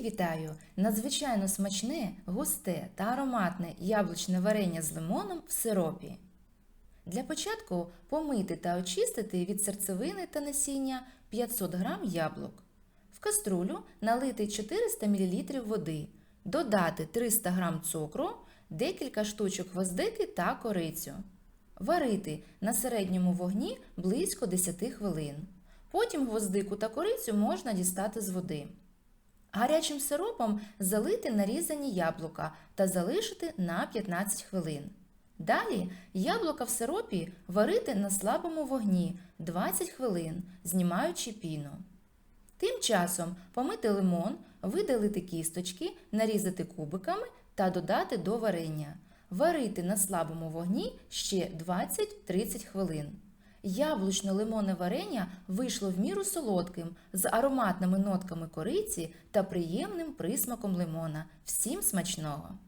Вітаю! Надзвичайно смачне, густе та ароматне яблучне варення з лимоном в сиропі. Для початку помити та очистити від серцевини та насіння 500 г яблук. В каструлю налити 400 мл води, додати 300 г цукру, декілька штучок гвоздики та корицю. Варити на середньому вогні близько 10 хвилин. Потім гвоздику та корицю можна дістати з води. Гарячим сиропом залити нарізані яблука та залишити на 15 хвилин. Далі яблука в сиропі варити на слабому вогні 20 хвилин, знімаючи піну. Тим часом помити лимон, видалити кісточки, нарізати кубиками та додати до варення. Варити на слабому вогні ще 20-30 хвилин. Яблучно-лимонне варення вийшло в міру солодким, з ароматними нотками кориці та приємним присмаком лимона. Всім смачного!